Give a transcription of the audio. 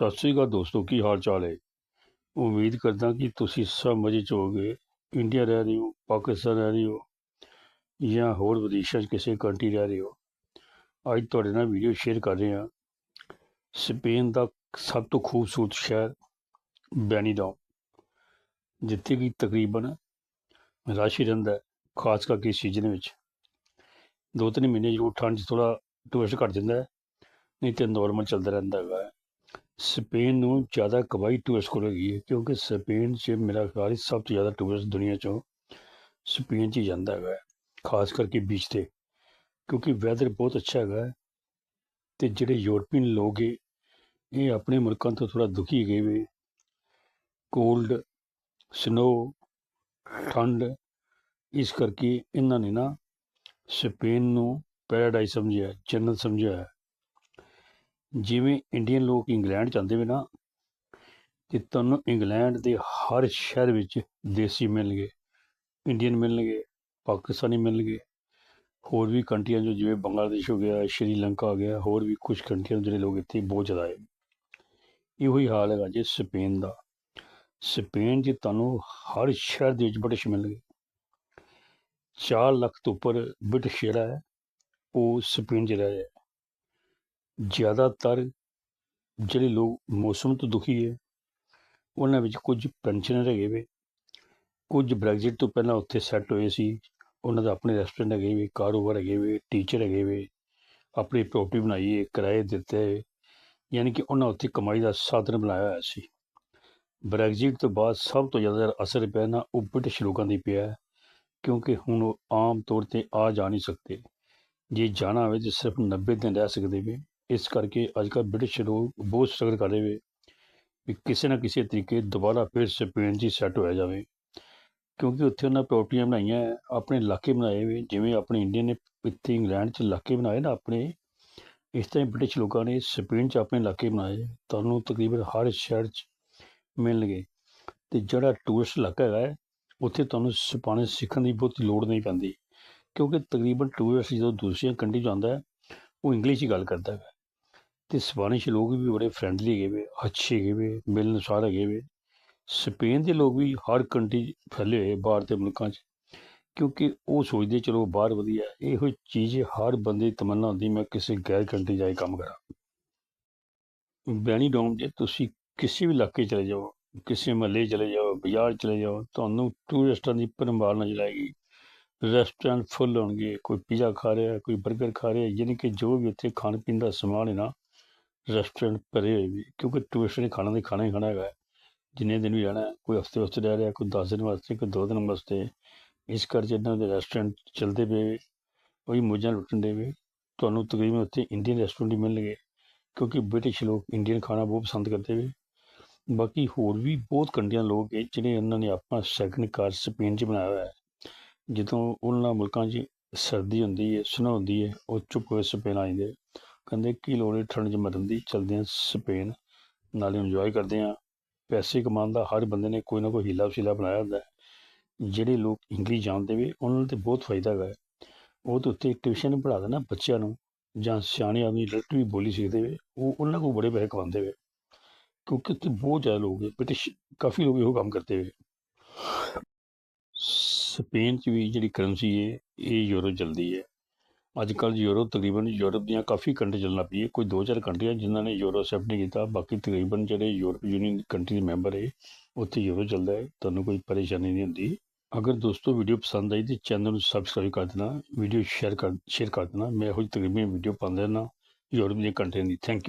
ਸਤਿ ਸ੍ਰੀ ਅਕਾਲ ਦੋਸਤੋ, ਕੀ ਹਾਲ ਚਾਲ ਹੈ? ਉਮੀਦ ਕਰਦਾ ਕਿ ਤੁਸੀਂ ਸਭ ਮਜ਼ੇ ਚ ਹੋਗੇ ਇੰਡੀਆ ਰਹਿ ਰਹੇ ਹੋ, ਪਾਕਿਸਤਾਨ ਰਹਿ ਰਹੇ ਹੋ, ਜਾਂ ਹੋਰ ਵਿਦੇਸ਼ਾਂ 'ਚ ਕਿਸੇ ਕੰਟਰੀ ਰਹਿ ਰਹੇ ਹੋ। ਅੱਜ ਤੁਹਾਡੇ ਨਾਲ ਵੀਡੀਓ ਸ਼ੇਅਰ ਕਰ ਰਹੇ ਹਾਂ। ਸਪੇਨ ਦਾ ਸਭ ਤੋਂ ਖੂਬਸੂਰਤ ਸ਼ਹਿਰ ਬੈਨੀਡਾਊਨ ਜਿੱਥੇ ਕਿ ਤਕਰੀਬਨ ਰਸ਼ ਹੀ ਰਹਿੰਦਾ ਖਾਸ ਕਰਕੇ ਸੀਜ਼ਨ ਵਿੱਚ। ਦੋ ਤਿੰਨ ਮਹੀਨੇ ਜ਼ਰੂਰ ਠੰਡ 'ਚ ਥੋੜਾ ਟੂਰਿਸਟ ਘੱਟ ਜਾਂਦਾ ਨਹੀਂ ਤੇ ਨਾਰਮਲ ਚੱਲਦਾ ਰਹਿੰਦਾ ਹੈਗਾ ਹੈ। ਸਪੇਨ ਨੂੰ ਜ਼ਿਆਦਾ ਕਮਾਈ ਟੂਰਿਸਟ ਕੋਲ ਹੈਗੀ ਹੈ, ਕਿਉਂਕਿ ਸਪੇਨ 'ਚ ਮੇਰਾ ਖਿਆਲ ਸਭ ਤੋਂ ਜ਼ਿਆਦਾ ਟੂਰਿਸਟ ਦੁਨੀਆ 'ਚੋਂ ਸਪੇਨ 'ਚ ਹੀ ਜਾਂਦਾ ਹੈਗਾ ਖਾਸ ਕਰਕੇ ਬੀਚ ਤੇ, ਕਿਉਂਕਿ ਵੈਦਰ ਬਹੁਤ ਅੱਛਾ ਹੈਗਾ ਹੈ ਤੇ ਜਿਹੜੇ ਯੂਰਪੀਅਨ ਲੋਕ ਹੈ, ਇਹ ਆਪਣੇ ਮੁਲਕਾਂ ਤੋਂ ਥੋੜਾ ਦੁਖੀ ਗਏ ਵੇ ਕੋਲਡ ਸਨੋ ਠੰਡ, ਇਸ ਕਰਕੇ ਇਹਨਾਂ ਨੇ ਨਾ ਸਪੇਨ ਨੂੰ ਪੈਰਾਡਾਈਜ਼ ਸਮਝਿਆ ਜੰਨਤ ਸਮਝਿਆ ਜਿਵੇਂ ਇੰਡੀਅਨ ਲੋਕ ਇੰਗਲੈਂਡ ਜਾਂਦੇ ਵੇ ਨਾ, ਤੇ ਤੁਹਾਨੂੰ ਇੰਗਲੈਂਡ ਦੇ ਹਰ ਸ਼ਹਿਰ ਵਿੱਚ ਦੇਸੀ ਮਿਲਣਗੇ ਇੰਡੀਅਨ ਮਿਲਣਗੇ, ਪਾਕਿਸਤਾਨੀ ਮਿਲਣਗੇ, ਹੋਰ ਵੀ ਕੰਟਰੀਆਂ ਜੋ ਜਿਵੇਂ ਬੰਗਲਾਦੇਸ਼ ਹੋ ਗਿਆ ਸ਼੍ਰੀਲੰਕਾ ਹੋ ਗਿਆ, ਹੋਰ ਵੀ ਕੁਝ ਕੰਟਰੀਆਂ ਜਿਹੜੇ ਲੋਕ ਇੱਥੇ ਬਹੁਤ ਜ਼ਿਆਦਾ ਹੈ ਇਹੋ ਹੀ ਹਾਲ ਹੈਗਾ ਜੇ ਸਪੇਨ ਦਾ। ਸਪੇਨ 'ਚ ਤੁਹਾਨੂੰ ਹਰ ਸ਼ਹਿਰ ਦੇ ਵਿੱਚ ਬ੍ਰਿਟਿਸ਼ ਮਿਲਣਗੇ। 4 ਲੱਖ ਤੋਂ ਉੱਪਰ ਬ੍ਰਿਟਿਸ਼ ਜਿਹੜਾ ਹੈ, ਉਹ ਸਪੇਨ 'ਚ ਰਹਿ ਰਿਹਾ ਹੈ। ਜ਼ਿਆਦਾਤਰ ਜਿਹੜੇ ਲੋਕ ਮੌਸਮ ਤੋਂ ਦੁਖੀ ਹੈ, ਉਹਨਾਂ ਵਿੱਚ ਕੁਝ ਪੈਨਸ਼ਨਰ ਹੈਗੇ ਵੇ। ਕੁਝ ਬ੍ਰੈਗਜ਼ਿਟ ਤੋਂ ਪਹਿਲਾਂ ਉੱਥੇ ਸੈੱਟ ਹੋਏ ਸੀ। ਉਹਨਾਂ ਦਾ ਆਪਣੇ ਰੈਸਟੋਰੈਂਟ ਹੈਗੇ ਵੇ, ਕਾਰੋਬਾਰ ਹੈਗੇ ਵੇ, ਟੀਚਰ ਹੈਗੇ ਵੇ, ਆਪਣੀ ਪ੍ਰੋਪਰਟੀ ਬਣਾਈ ਹੈ, ਕਿਰਾਏ ਦਿੱਤੇ ਯਾਨੀ ਕਿ ਉਹਨਾਂ ਉੱਥੇ ਕਮਾਈ ਦਾ ਸਾਧਨ ਬਣਾਇਆ ਹੋਇਆ ਸੀ। ਬ੍ਰੈਗਜ਼ਿਟ ਤੋਂ ਬਾਅਦ ਸਭ ਤੋਂ ਜ਼ਿਆਦਾ ਅਸਰ ਪਿਆ ਨਾ, ਉਹ ਬ੍ਰਿਟਿਸ਼ ਲੋਕਾਂ ਦੀ ਪਿਆ ਕਿਉਂਕਿ ਹੁਣ ਉਹ ਆਮ ਤੌਰ ਤੇ ਆ ਜਾ ਨਹੀਂ ਸਕਦੇ। ਜੇ ਜਾਣਾ ਹੋਵੇ ਤਾਂ ਸਿਰਫ 90 ਦਿਨ ਰਹਿ ਸਕਦੇ ਵੇ ਇਸ ਕਰਕੇ ਅੱਜ ਕੱਲ੍ਹ ਬ੍ਰਿਟਿਸ਼ ਲੋਕ ਬਹੁਤ ਸਟਰਗਲ ਕਰ ਰਹੇ ਵੇ ਵੀ ਕਿਸੇ ਨਾ ਕਿਸੇ ਤਰੀਕੇ ਦੁਬਾਰਾ ਫਿਰ ਸਪੇਨ 'ਚ ਸੈੱਟ ਹੋਇਆ ਜਾਵੇ। ਕਿਉਂਕਿ ਉੱਥੇ ਉਹਨਾਂ ਪ੍ਰਾਪਰਟੀਆਂ ਬਣਾਈਆਂ, ਆਪਣੇ ਇਲਾਕੇ ਬਣਾਏ ਵੇ ਜਿਵੇਂ ਆਪਣੇ ਇੰਡੀਆ ਨੇ ਇੱਥੇ ਇੰਗਲੈਂਡ 'ਚ ਇਲਾਕੇ ਬਣਾਏ ਨਾ ਆਪਣੇ, ਇਸ ਤਰ੍ਹਾਂ ਹੀ ਬ੍ਰਿਟਿਸ਼ ਲੋਕਾਂ ਨੇ ਸਪੇਨ 'ਚ ਆਪਣੇ ਇਲਾਕੇ ਬਣਾਏ, ਤੁਹਾਨੂੰ ਤਕਰੀਬਨ ਹਰ ਸ਼ਹਿਰ 'ਚ ਮਿਲਣਗੇ। ਤੇ ਜਿਹੜਾ ਟੂਰਿਸਟ ਇਲਾਕਾ ਹੈਗਾ, ਉੱਥੇ ਤੁਹਾਨੂੰ ਸਪੈਨਿਸ਼ ਸਿੱਖਣ ਦੀ ਬਹੁਤ ਲੋੜ ਨਹੀਂ ਪੈਂਦੀ। ਕਿਉਂਕਿ ਤਕਰੀਬਨ ਟੂਰਿਸਟ ਜਦੋਂ ਦੂਸਰੀਆਂ ਕੰਟਰੀ ਜਾਂਦਾ ਹੈ, ਉਹ ਇੰਗਲਿਸ਼ ਹੀ ਗੱਲ ਕਰਦਾ ਹੈ ਤੇ ਸਪੈਨਿਸ਼ ਲੋਕ ਵੀ ਬੜੇ ਫਰੈਂਡਲੀ ਹੈਗੇ ਵੇ, ਅੱਛੇ ਹੈਗੇ ਵੇ ਮਿਲਣਸਾਰ ਹੈਗੇ ਵੇ ਸਪੇਨ ਦੇ ਲੋਕ ਵੀ ਹਰ ਕੰਟਰੀ ਫੈਲੇ ਹੋਏ ਬਾਹਰ ਦੇ ਮੁਲਕਾਂ 'ਚ, ਕਿਉਂਕਿ ਉਹ ਸੋਚਦੇ ਚਲੋ ਬਾਹਰ ਵਧੀਆ ਹੈ। ਇਹੋ ਚੀਜ਼ ਹਰ ਬੰਦੇ ਦੀ ਤਮੰਨਾ ਹੁੰਦੀ, ਮੈਂ ਕਿਸੇ ਗੈਰ ਕੰਟਰੀ ਜਾ ਕੇ ਕੰਮ ਕਰਾਂ ਬੈਨੀਡੋਮ ਜੇ ਤੁਸੀਂ ਕਿਸੇ ਵੀ ਇਲਾਕੇ ਚਲੇ ਜਾਓ, ਕਿਸੇ ਮਹੱਲੇ ਚਲੇ ਜਾਓ, ਬਾਜ਼ਾਰ ਚਲੇ ਜਾਓ, ਤੁਹਾਨੂੰ ਟੂਰਿਸਟਾਂ ਦੀ ਭਰਮਾਰ ਨਜ਼ਰ ਆਏਗੀ ਰੈਸਟੋਰੈਂਟ ਫੁੱਲ ਹੋਣਗੇ, ਕੋਈ ਪੀਜ਼ਾ ਖਾ ਰਿਹਾ, ਕੋਈ 버ਗਰ ਖਾ ਰਿਹਾ, ਯਾਨੀ ਕਿ ਜੋ ਵੀ ਉੱਥੇ ਖਾਣ ਪੀਣ ਦਾ ਸਮਾਨ ਹੈ ਨਾ ਰੈਸਟੋਰੈਂਟ ਭਰੇ ਹੋਏ ਵੀ, ਕਿਉਂਕਿ ਟੂਰਿਸਟ ਨੇ ਖਾਣਾ ਦੇ ਖਾਣਾ ਹੀ ਖਾਣਾ ਹੈਗਾ। ਜਿੰਨੇ ਦਿਨ ਵੀ ਰਹਿਣਾ, ਕੋਈ ਹਫ਼ਤੇ ਵਾਸਤੇ ਰਹਿ ਰਿਹਾ, ਕੋਈ 10 ਦਿਨ ਵਾਸਤੇ, ਕੋਈ 2 ਦਿਨ ਵਾਸਤੇ, ਇਸ ਕਰਕੇ ਇਹਨਾਂ ਦੇ ਰੈਸਟੋਰੈਂਟ ਚੱਲਦੇ ਪਏ ਉਹੀ ਮੌਜਾਂ ਲੁੱਟਣ ਦੇ ਵੇ। ਤੁਹਾਨੂੰ ਤਕਰੀਬਨ ਉੱਥੇ ਇੰਡੀਅਨ ਰੈਸਟੋਰੈਂਟ ਹੀ ਮਿਲਣਗੇ, ਕਿਉਂਕਿ ਬ੍ਰਿਟਿਸ਼ ਲੋਕ ਇੰਡੀਅਨ ਖਾਣਾ ਬਹੁਤ ਪਸੰਦ ਕਰਦੇ ਵੇ ਬਾਕੀ ਹੋਰ ਵੀ ਬਹੁਤ ਕੰਟਰੀਆਂ ਲੋਕ ਹੈ ਜਿਹੜੇ ਇਹਨਾਂ ਨੇ ਆਪਣਾ ਸੈਕੰਡ ਕਾਰ ਸਪੇਨ 'ਚ ਬਣਾਇਆ ਹੋਇਆ ਹੈ। ਜਦੋਂ ਉਹਨਾਂ ਮੁਲਕਾਂ 'ਚ ਸਰਦੀ ਹੁੰਦੀ ਹੈ ਸਨੋ ਹੁੰਦੀ ਹੈ, ਉਹ ਚੁੱਪ ਹੋਏ ਸਪੇਨ ਆ ਜਾਂਦੇ ਕਹਿੰਦੇ ਕੀ ਲੋੜ ਹੈ ਠੰਡ 'ਚ ਮਰਨ ਦੀ ਚਲਦੇ ਹਾਂ ਸਪੇਨ, ਨਾਲੇ ਇੰਜੋਏ ਕਰਦੇ ਹਾਂ ਪੈਸੇ ਕਮਾਉਣ ਦਾ ਹਰ ਬੰਦੇ ਨੇ ਕੋਈ ਨਾ ਕੋਈ ਹੀਲਾ ਵਸੀਲਾ ਬਣਾਇਆ ਹੁੰਦਾ ਜਿਹੜੇ ਲੋਕ ਇੰਗਲਿਸ਼ ਜਾਣਦੇ ਵੇ, ਉਹਨਾਂ ਨੂੰ ਤੇ ਬਹੁਤ ਫਾਇਦਾ ਹੈਗਾ ਉਹ ਤਾਂ ਉੱਤੇ ਟਿਊਸ਼ਨ ਪੜ੍ਹਾ ਦੇਣਾ ਬੱਚਿਆਂ ਨੂੰ, ਜਾਂ ਸਿਆਣੇ ਆਦਮੀ ਲਟ ਵੀ ਬੋਲੀ ਸਿੱਖਦੇ ਵੇ, ਉਹ ਉਹਨਾਂ ਕੋਲ ਬੜੇ ਪੈਸੇ ਕਮਾਉਂਦੇ ਵੇ। ਕਿਉਂਕਿ ਉੱਥੇ ਬਹੁਤ ਜ਼ਿਆਦਾ ਲੋਕ ਹੈ ਬ੍ਰਿਟਿਸ਼ ਕਾਫੀ ਲੋਕ ਇਹੋ ਕੰਮ ਕਰਦੇ ਵੇ। ਸਪੇਨ 'ਚ ਵੀ ਜਿਹੜੀ ਕਰੰਸੀ ਹੈ ਇਹ ਯੂਰੋ ਚੱਲਦੀ ਹੈ ਅੱਜ ਕੱਲ੍ਹ ਯੂਰੋ ਤਕਰੀਬਨ ਯੂਰਪ ਦੀਆਂ ਕਾਫੀ ਕੰਟਰੀ ਚੱਲਣਾ ਪਈ ਹੈ ਕੋਈ ਦੋ ਚਾਰ ਕੰਟਰੀਆਂ ਜਿਨ੍ਹਾਂ ਨੇ ਯੂਰੋ ਅਸੈਪਟ ਨਹੀਂ ਕੀਤਾ, ਬਾਕੀ ਤਕਰੀਬਨ ਜਿਹੜੇ ਯੂਰਪ ਯੂਨੀਅਨ ਕੰਟਰੀ ਦੇ ਮੈਂਬਰ ਹੈ ਉੱਥੇ ਯੂਰੋ ਚੱਲਦਾ ਹੈ। ਤੁਹਾਨੂੰ ਕੋਈ ਪਰੇਸ਼ਾਨੀ ਨਹੀਂ ਹੁੰਦੀ। ਅਗਰ ਦੋਸਤੋ ਵੀਡੀਓ ਪਸੰਦ ਆਈ ਤੇ ਚੈਨਲ ਨੂੰ ਸਬਸਕ੍ਰਾਈਬ ਕਰ ਦੇਣਾ ਵੀਡੀਓ ਸ਼ੇਅਰ ਕਰ ਸ਼ੇਅਰ ਕਰ ਦੇਣਾ। ਮੈਂ ਇਹੋ ਜਿਹੀ ਤਕਰੀਬਨ ਵੀਡੀਓ ਪਾਉਂਦਾ ਰਹਿਣਾ ਯੂਰਪ ਦੀਆਂ ਕੰਟਰੀਆਂ ਦੀ। Thank you